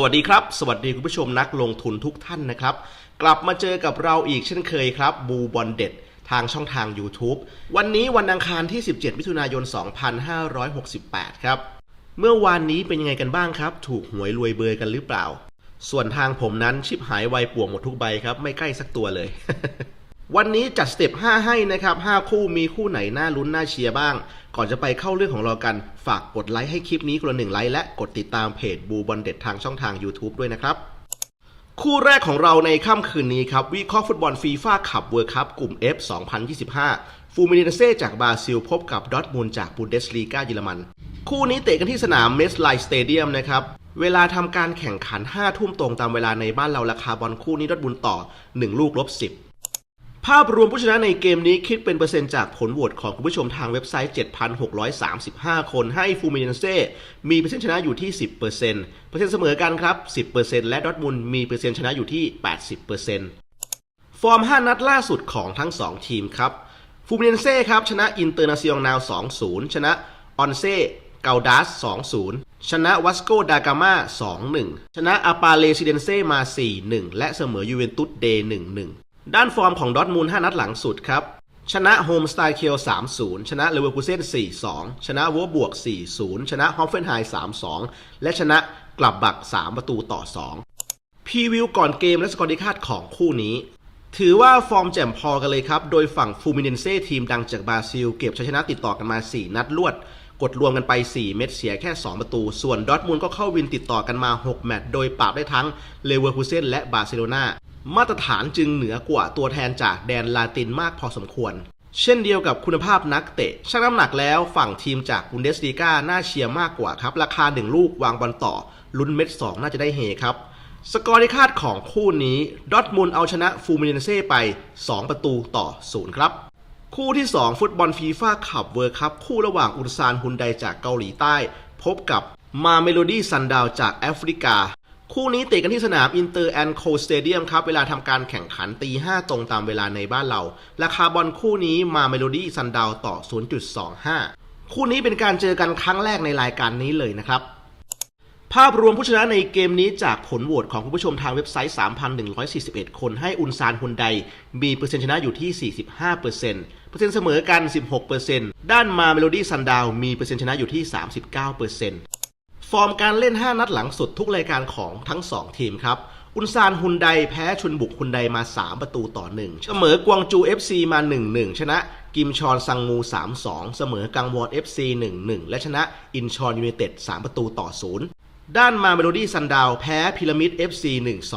สวัสดีครับ สวัสดีคุณผู้ชมนักลงทุนทุกท่านนะครับ กลับมาเจอกับเราอีกเช่นเคยครับบูบอลเด็ดทางช่องทาง YouTube วันนี้วันอังคารที่ 17 มิถุนายน 2568 ครับ เมื่อวานนี้เป็นยังไงกันบ้างครับ ถูกหวยรวยเบอร์กันหรือเปล่า ส่วนทางผมนั้นชิบหายไวป่วงหมดทุกใบครับ ไม่ใกล้สักตัวเลย วันนี้จัดสเต็ป 5 ให้นะครับ 5 คู่มีคู่ไหนน่าลุ้นน่าเชียร์บ้าง ก่อนจะไปเข้าเรื่องของเรากัน ฝากกดไลค์ให้คลิปนี้คนละหนึ่งไลค์และกดติดตามเพจบูบอลเด็ดทางช่องทาง YouTube ด้วยนะครับ คู่แรกของเราในค่ำคืนนี้ครับ วิเคราะห์ฟุตบอลฟีฟ่าคัพเวิร์คัพกลุ่ม F 2025 ฟูมิเนเซ่จากบราซิลพบกับดอทมุนด์จากบูนเดสลีกาเยอรมัน คู่นี้เตะกันที่สนามเมสไลสเตเดียมนะครับเวลาทำการแข่งขัน 5 ทุ่มตรงตามเวลาในบ้านเราราคาบอลคู่นี้ดอทมุนด์ต่อ 1 ลูกลบ10 ภาพรวมผู้ชนะในเกมนี้คิดเป็นเปอร์เซ็นต์จากผลโหวตของคุณผู้ชมทางเว็บไซต์ 7,635 คนให้ฟูมิเนเซ่มีเปอร์เซ็นต์ชนะอยู่ที่ 10%เปอร์เซ็นต์เปอร์เซ็นต์เสมอกันครับ 10%และดอทมุนมีเปอร์เซ็นต์ชนะอยู่ที่ 80%ฟอร์ม 5 นัดล่าสุดของทั้ง 2 ทีมครับฟูมิเนเซ่ครับชนะอินเตอร์นาซิองนาล2-0 ชนะออนเซ่เกาดัส 2-0 ชนะวัสโกดากามา 2-1 ชนะอาปาเลซิเดนเซ่มา 4-1 และเสมอยูเวนตุสเดย์1-1 ด้านฟอร์มของดอทมูล5นัดหลังสุดครับ ชนะโฮมสไตล์เคียว 3-0 ชนะเลเวอร์คูเซ่น 4-2 ชนะวัวบวก 4-0 ชนะฮอฟเฟนไฮ3-2 และชนะกลับบัก 3 ประตูต่อ 2 พรีวิวก่อนเกมและสกอร์ดิคาดของคู่นี้ ถือว่าฟอร์มแจ่มพอกันเลยครับ โดยฝั่งฟูมิเนเซ่ทีมดังจากบราซิล เก็บชัยชนะติดต่อกันมา 4 นัดรวดกดรวมกันไป 4 เม็ดเสียแค่ 2 ประตู ส่วนดอทมุนด์ก็เข้าวินติดต่อกันมา 6 แมตช์ โดยปราบได้ทั้งเลเวอร์คูเซนและบาร์เซโลนา มาตรฐานจึงเหนือกว่าตัวแทนจากแดนลาตินมากพอสมควร เช่นเดียวกับคุณภาพนักเตะชั่งน้ำหนักแล้วฝั่งทีมจากบุนเดสลีกาน่าเชียร์มากกว่าครับ ราคา 1 ลูกวางบอลต่อ ลุ้นเม็ด 2 น่าจะได้เฮครับ สกอร์ที่คาดของคู่นี้ดอทมุนด์เอาชนะฟูมิเนเซ่ไป 2 ประตูต่อ 0 ครับ คู่ที่ 2 ฟุตบอลฟีฟ่าคัพเวิร์คัพคู่ระหว่างอุลซานฮุนไดจากเกาหลีใต้ พบกับมาเมโลดี้ซันดาวจากแอฟริกา คู่นี้เตะกันที่สนามอินเตอร์แอนโคสเตเดียมครับ เวลาทำการแข่งขันตี5ตรงตามเวลาในบ้านเรา ราคาบอลคู่นี้มาเมโลดี้ซันดาวต่อ 0.25 คู่นี้เป็นการเจอกันครั้งแรกในรายการนี้เลยนะครับ ภาพรวมผู้ชนะในเกมนี้จากผลโหวตของคุณผู้ชมทางเว็บไซต์ 3,141 คนให้อุนซานฮุนไดมีเปอร์เซ็นต์ชนะอยู่ที่ 45%เปอร์เซ็นต์เสมอกัน 16%ด้านมาเมโลดี้ซันดาวมีเปอร์เซ็นต์ชนะอยู่ที่ 39% ฟอร์มการเล่น 5 นัดหลังสุดทุกรายการของทั้ง 2 ทีมครับ อุนซานฮุนไดแพ้ชุนบุกฮุนไดมา 3 ประตูต่อ 1 เสมอกวางจู FC มา 1-1 ชนะกิมชอนซังงู 3-2 เสมอกังวอน FC 1-1 และชนะอินชอนยูเนเต็ด 3 ประตูต่อ 0 ด้านมาเมโลดี้ซันดาวแพ้พีระมิด FC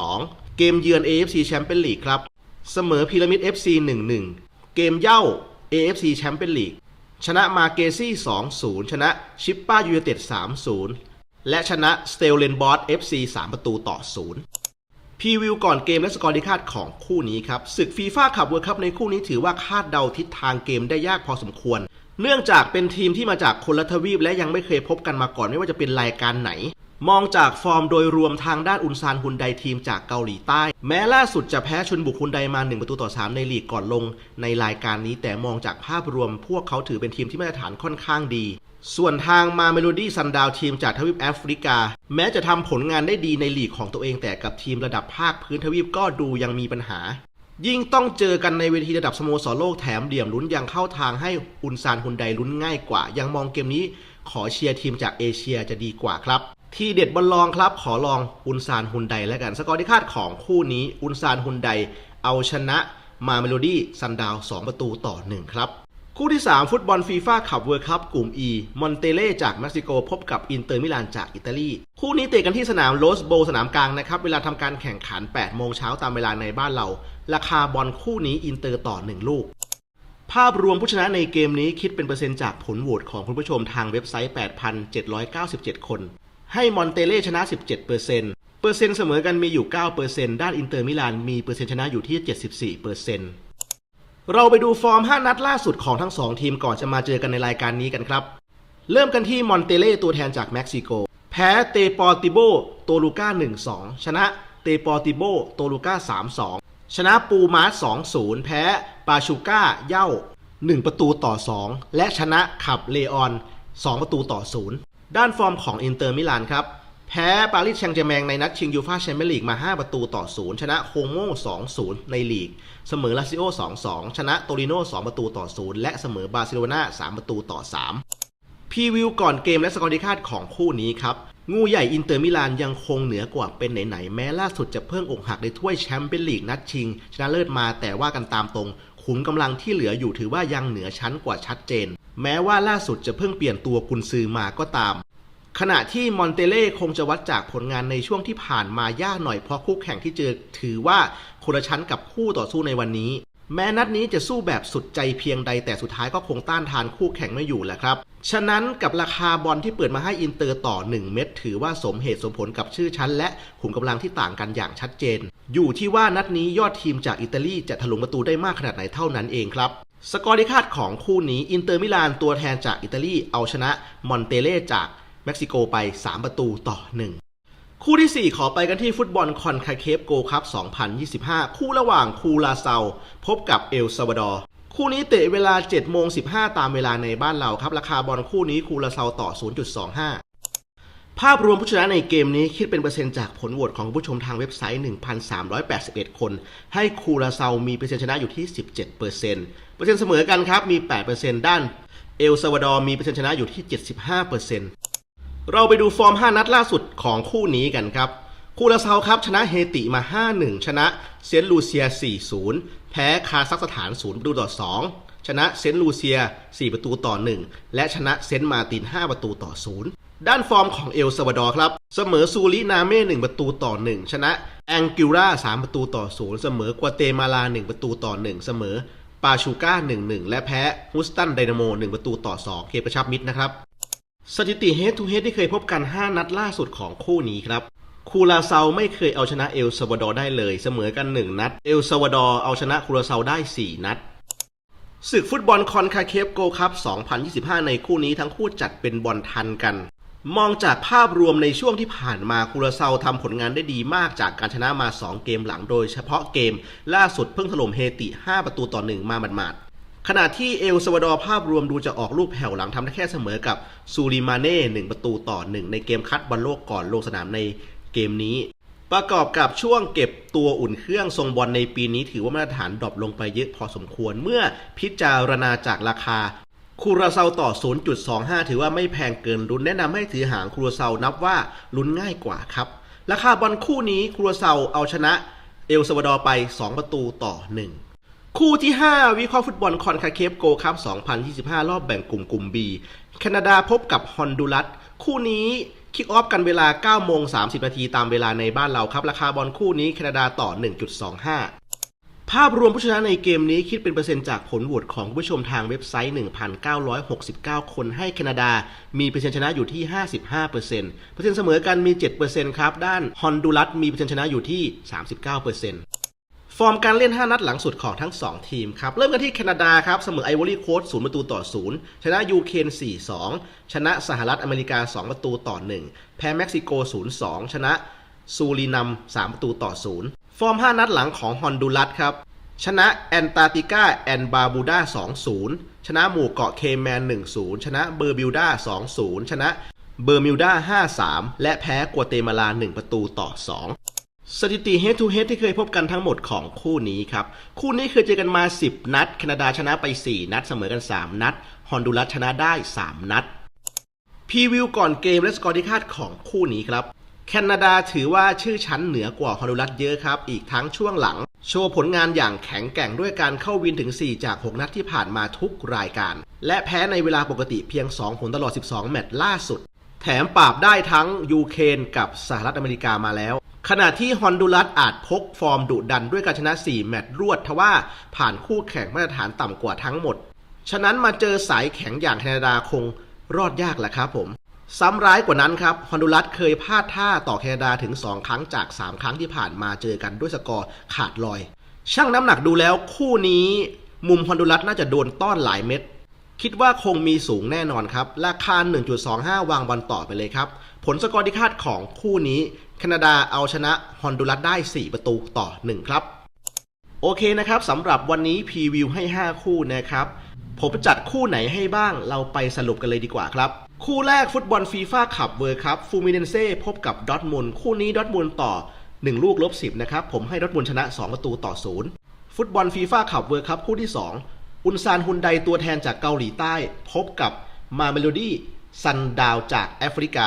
1-2 เกมเยือน AFC แชมเปี้ยนลีกครับ เสมอพีระมิด FC 1-1 เกมเย่า AFC แชมเปี้ยนลีกชนะมาเกซี่ 2-0 ชนะชิปป้ายูเนเต็ด 3-0 และชนะสเตลเลนบอส FC 3 ประตูต่อ 0พรีวิวก่อนเกมและสกอร์ที่คาดของคู่นี้ครับศึกฟีฟ่าคัพเวิร์คัพในคู่นี้ถือว่าคาดเดาทิศทางเกมได้ยากพอสมควร เนื่องจากเป็นทีมที่มาจากคนละทวีปและยังไม่เคยพบกันมาก่อนไม่ว่าจะเป็นรายการไหน มองจากฟอร์มโดยรวมทางด้านอุนซานฮุนไดทีมจากเกาหลีใต้ แม้ล่าสุดจะแพ้ชุนบุกฮุนไดมา1ประตูต่อ 3 ในลีกก่อนลง ในรายการนี้แต่มองจากภาพรวม พวกเขาถือเป็นทีมที่มาตรฐานค่อนข้างดี ส่วนทางมาเมโลดี้ซันดาวทีมจากทวีปแอฟริกา แม้จะทำผลงานได้ดีในลีกของตัวเองแต่กับทีมระดับภาคพื้นทวีปก็ดูยังมีปัญหา ยิ่งต้องเจอกันในเวทีระดับสโมสรโลกแถมเหลี่ยมลุ้นยังเข้าทางให้อุนซานฮุนไดลุ้นง่ายกว่า ยังมองเกมนี้ขอเชียร์ทีมจากเอเชียจะดีกว่าครับที่เด็ดบอลลองครับขอลองอุนซานฮุนไดแล้วกัน สกอร์ที่คาดของคู่นี้อุนซานฮุนไดเอาชนะมาเมโลดี้ซันดาว 2 ประตูต่อ 1 ครับ คู่ที่ 3 ฟุตบอลฟีฟ่าคัพเวิร์คัพกลุ่ม E มอนเตเล่จากเม็กซิโกพบกับอินเตอร์มิลานจากอิตาลี คู่นี้เตะกันที่สนามโรสโบสนามกลางนะครับ เวลาทำการแข่งขัน 8 โมงเช้าตามเวลาในบ้านเรา ราคาบอลคู่นี้อินเตอร์ต่อ 1 ลูก ภาพรวมผู้ชนะในเกมนี้คิดเป็นเปอร์เซ็นต์จากผลโหวตของคุณผู้ชมทางเว็บไซต์ 8,797 คน ให้มอนเตเล่ชนะ 17%เปอร์เซ็นต์เปอร์เซ็นต์เสมอกันมีอยู่ 9%ด้านอินเตอร์มิลานมีเปอร์เซ็นต์ชนะอยู่ที่ 74%เปอร์เซ็นต์ เราไปดูฟอร์ม 5 นัดล่าสุดของทั้ง 2 ทีมก่อนจะมาเจอกันในรายการนี้กันครับ เริ่มกันที่มอนเตเล่ตัวแทนจากเม็กซิโก แพ้เตปอร์ติโบโตลูก้า 1-2 ชนะเตปอร์ติโบโตลูก้า 3-2 ชนะปูมาส2-0 แพ้ปาชูก้าเย่า 1 ประตูต่อ 2 และชนะขับเลออน 2 ประตูต่อ 0 ด้านฟอร์มของอินเตอร์มิลานครับ แพ้ปารีสแซงต์แจแมงในนัดชิงยูฟ่าแชมเปี้ยนลีกมา 5 ประตูต่อ 0 ชนะโคโม่2-0 ในลีก เสมอลาซิโอ 2-2 ชนะโตริโน่2ประตูต่อ 0 และเสมอบาร์เซโลนา3 ประตูต่อ 3 พรีวิวก่อนเกมและสกอร์ที่คาดของคู่นี้ครับ งูใหญ่อินเตอร์มิลานยังคงเหนือกว่าเป็นไหนๆ แม้ล่าสุดจะเพิ่งอกหักในถ้วยแชมเปี้ยนลีกนัดชิง ชนะเลิศมาแต่ว่ากันตามตรงขุมกำลังที่เหลืออยู่ถือว่ายังเหนือชั้นกว่าชัดเจน แม้ว่าล่าสุดจะเพิ่งเปลี่ยนตัวกุนซือมาก็ตาม ขณะที่มอนเตเล่คงจะวัดจากผลงานในช่วงที่ผ่านมายากหน่อยเพราะคู่แข่งที่เจอถือว่าคนละชั้นกับคู่ต่อสู้ในวันนี้ แม้นัดนี้จะสู้แบบสุดใจเพียงใดแต่สุดท้ายก็คงต้านทานคู่แข่งไม่อยู่แหละครับ ฉะนั้นกับราคาบอลที่เปิดมาให้อินเตอร์ต่อ 1 เม็ดถือว่าสมเหตุสมผลกับชื่อชั้น และขุมกำลังที่ต่างกันอย่างชัดเจน อยู่ที่ว่านัดนี้ยอดทีมจากอิตาลีจะถลุงประตูได้มากขนาดไหนเท่านั้นเองครับสกอร์ที่คาดของคู่นี้อินเตอร์มิลานตัวแทนจากอิตาลีเอาชนะมอนเตเล่จาก เม็กซิโกไป 3 ประตูต่อ 1 คู่ที่ 4 ขอไปกันที่ฟุตบอลคอนคาเคฟโกคัพ 2025 คู่ระหว่างคูลาเซาพบกับเอลซาวาดอร์ คู่นี้เตะเวลา7โมง15 ตามเวลาในบ้านเราครับ ราคาบอลคู่นี้คูลาเซาต่อ 0.25ภาพรวมผู้ชนะในเกมนี้คิดเป็นเปอร์เซ็นต์จากผลโหวตของผู้ชมทางเว็บไซต์ 1,381 คน ให้คูลาเซามีเปอร์เซ็นต์ชนะอยู่ที่ 17%เปอร์เซ็นต์เปอร์เซ็นต์เสมอกันครับ มี8%ด้าน เอลซาวาดอร์มีเปอร์เซ็นต์ชนะอยู่ที่ 75%เร เราไปดูฟอร์ม 5 นัดล่าสุดของคู่นี้กันครับ คูลาเซาครับ ชนะเฮติมา 5-1 ชนะเซนต์ลูเซีย 4-0 แพ้คาซัคสถาน 0 ประตูต่อ 2 ชนะเซนต์ลูเซีย 4 ประตูต่อ 1 และชนะเซนต์มาติน 5 ประตูต่อ 0 ด้านฟอร์มของเอลซาวาดอร์ครับ เสมอซูรินาเม่ 1 ประตูต่อ 1 ชนะแองกิรา3 ประตูต่อ 0 เสมอกวาเตมาลา 1 ประตูต่อ 1 เสมอปาชูก้า 1-1 และแพ้ฮุสตันไดนาโม 1 ประตูต่อ 2เกมกระชับมิตรนะครับ สถิติ Head to Head ที่เคยพบกัน 5 นัดล่าสุดของคู่นี้ครับ คูลาเซาไม่เคยเอาชนะเอลซาวาดอร์ได้เลย เสมอกัน 1 นัด เอลซาวาดอร์เอาชนะคูลาเซาได้ 4 นัด ศึกฟุตบอลคอนคาเคฟโกคัพ 2025 ในคู่นี้ทั้งคู่จัดเป็นบอลทันกัน มองจากภาพรวมในช่วงที่ผ่านมาคูลาเซาทำผลงานได้ดีมากจากการชนะมา 2 เกมหลังโดยเฉพาะเกม ล่าสุดเพิ่งถล่มเฮติ 5 ประตูต่อ 1 มาหมาดๆ ขณะที่เอลซาวาดอร์ภาพรวมดูจะออกลูกแผ่วหลังทำได้แค่เสมอกับซูริมาเน่หนึ่งประตูต่อหนึ่งในเกมคัดบอลโลกก่อนลงสนามในเกมนี้ ประกอบกับช่วงเก็บตัวอุ่นเครื่องทรงบอลในปีนี้ถือว่ามาตรฐานดรอปลงไปเยอะพอสมควรเมื่อพิจารณาจากราคาคูราเซาต่อ 0.25 ถือว่าไม่แพงเกินลุ้นแนะนำให้ถือหางคูราเซานับว่าลุ้นง่ายกว่าครับ ราคาบอลคู่นี้คูราเซาเอาชนะเอลซาวาดอร์ไป 2 ประตูต่อ 1 คู่ที่ 5 วิเคราะห์ฟุตบอลคอนคาเคฟโกคัพ2025 รอบแบ่งกลุ่มกลุ่ม B แคนาดาพบกับฮอนดูรัส คู่นี้คิกออฟกันเวลา9โมง30 นาทีตามเวลาในบ้านเราครับ ราคาบอลคู่นี้แคนาดาต่อ 1.25 ภาพรวมผู้ชนะในเกมนี้คิดเป็นเปอร์เซ็นต์จากผลโหวตของผู้ชมทางเว็บไซต์ 1,969 คนให้แคนาดา มีเปอร์เซ็นต์ชนะอยู่ที่ 55%เปอร์เซ็นต์เปอร์เซ็นต์เสมอกันมี 7%ครับ ด้านฮอนดูรัสมีเปอร์เซ็นต์ชนะอยู่ที่ 39% ฟอร์มการเล่น 5 นัดหลังสุดของทั้ง 2 ทีมครับ เริ่มกันที่แคนาดาครับ เสมอไอวอรี่โค้ด0ประตูต่อ 0 ชนะยูเครน4-2 ชนะสหรัฐอเมริกา 2 ประตูต่อ 1 แพ้เม็กซิโก 0-2 ชนะซูรินัม 3 ประตูต่อ 0 ฟอร์ม 5 นัดหลังของฮอนดูรัสครับ ชนะแอนตาร์กติกาแอนบาบูดา2-0 ชนะหมู่เกาะเคแมน 1-0 ชนะเบอร์บิวดา2-0 ชนะเบอร์มิวดา5-3 และแพ้กัวเตมาลา 1 ประตูต่อ 2 สถิติ Head to Head ที่เคยพบกันทั้งหมดของคู่นี้ครับ คู่นี้เคยเจอกันมา 10 นัด แคนาดาชนะไป 4 นัดเสมอกัน 3 นัด ฮอนดูรัสชนะได้ 3 นัดพรีวิวก่อนเกมและสกอร์ที่คาดของคู่นี้ครับ แคนาดาถือว่าชื่อชั้นเหนือกว่าฮอนดูรัสเยอะครับ อีกทั้งช่วงหลัง โชว์ผลงานอย่างแข็งแกร่งด้วยการเข้าวินถึง 4 จาก 6 นัดที่ผ่านมาทุกรายการ และแพ้ในเวลาปกติเพียง 2 ผลตลอด 12 แมตช์ล่าสุด แถมปราบได้ทั้งยูเครนกับสหรัฐอเมริกามาแล้ว ขณะที่ฮอนดูรัสอาจพกฟอร์มดุดันด้วยการชนะ 4 แมตช์รวดทว่าผ่านคู่แข่งมาตรฐานต่ำกว่าทั้งหมด ฉะนั้นมาเจอสายแข็งอย่างแคนาดาคงรอดยากแหละครับผม ซ้ำร้ายกว่านั้นครับฮอนดูรัสเคยพลาดท่าต่อแคนาดาถึง 2 ครั้งจาก 3 ครั้งที่ผ่านมาเจอกันด้วยสกอร์ขาดลอย ช่างน้ำหนักดูแล้วคู่นี้ มุมฮอนดูรัสน่าจะโดนต้อนหลายเม็ดคิดว่าคงมีสูงแน่นอนครับ ราคา 1.25 วางบอลต่อไปเลยครับ ผลสกอร์ที่คาดของคู่นี้ แคนาดาเอาชนะฮอนดูรัสได้ 4 ประตูต่อ 1 ครับ โอเคนะครับสำหรับวันนี้พรีวิวให้ 5 คู่นะครับ ผมจัดคู่ไหนให้บ้างเราไปสรุปกันเลยดีกว่าครับ คู่แรกฟุตบอลฟีฟ่าขับเวิร์คัพฟูมิเนนเซ่พบกับดอทมุนคู่นี้ดอทมุนต่อ 1 ลูกลบ10นะครับผมให้ดอทมุนชนะ 2 ประตูต่อ 0 ฟุตบอลฟีฟ่าขับเวิร์คัพคู่ที่ 2 อุนซานฮุนไดตัวแทนจากเกาหลีใต้ พบกับมาเมโลดี้ซันดาวจากแอฟริกา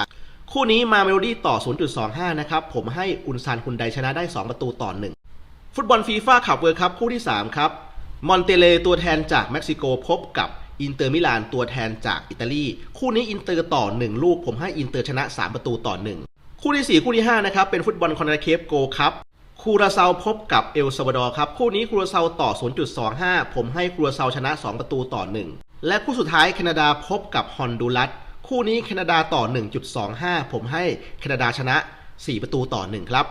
คู่นี้มาเมโลดี้ต่อ 0.25 นะครับ ผมให้อุนซานฮุนไดชนะได้ 2 ประตูต่อ 1 ฟุตบอลฟีฟ่าขับเวิร์คัพคู่ที่ 3 ครับ มอนเตเลตัวแทนจากเม็กซิโกพบกับอินเตอร์มิลานตัวแทนจากอิตาลี คู่นี้อินเตอร์ต่อ 1 ลูก ผมให้อินเตอร์ชนะ 3 ประตูต่อ 1 คู่ที่ 4 คู่ที่ 5 นะครับ เป็นฟุตบอลคอนเนเคฟโกครับคูราเซาพบกับเอลซาวาดอร์ครับ คู่นี้คูราเซาต่อ 0.25 ผมให้คูราเซาชนะ 2 ประตูต่อ 1 และคู่สุดท้ายแคนาดาพบกับฮอนดูรัส คู่นี้แคนาดาต่อ 1.25 ผมให้แคนาดาชนะ 4 ประตูต่อ 1 ครับ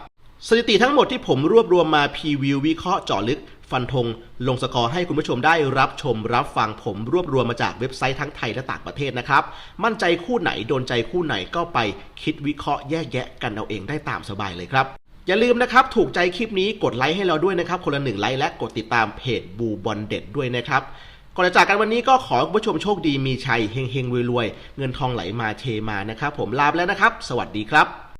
สถิติทั้งหมดที่ผมรวบรวมมาพรีวิววิเคราะห์เจาะลึก ฟันธงลงสกอร์ให้คุณผู้ชมได้รับชมรับฟังผมรวบรวมมาจากเว็บไซต์ทั้งไทยและต่างประเทศนะครับ มั่นใจคู่ไหนโดนใจคู่ไหนก็ไปคิดวิเคราะห์แยกแยะกันเอาเองได้ตามสบายเลยครับอย่าลืมนะครับ ถูกใจคลิปนี้กดไลค์ให้เราด้วยนะครับ คนละหนึ่งไลค์และกดติดตามเพจบูบอลเด็ดด้วยนะครับ ก่อนจะจากกันวันนี้ก็ขอคุณผู้ชมโชคดีมีชัยเฮงเฮงรวยรวยเงินทองไหลมาเทมานะครับ ผมลาไปแล้วนะครับ สวัสดีครับ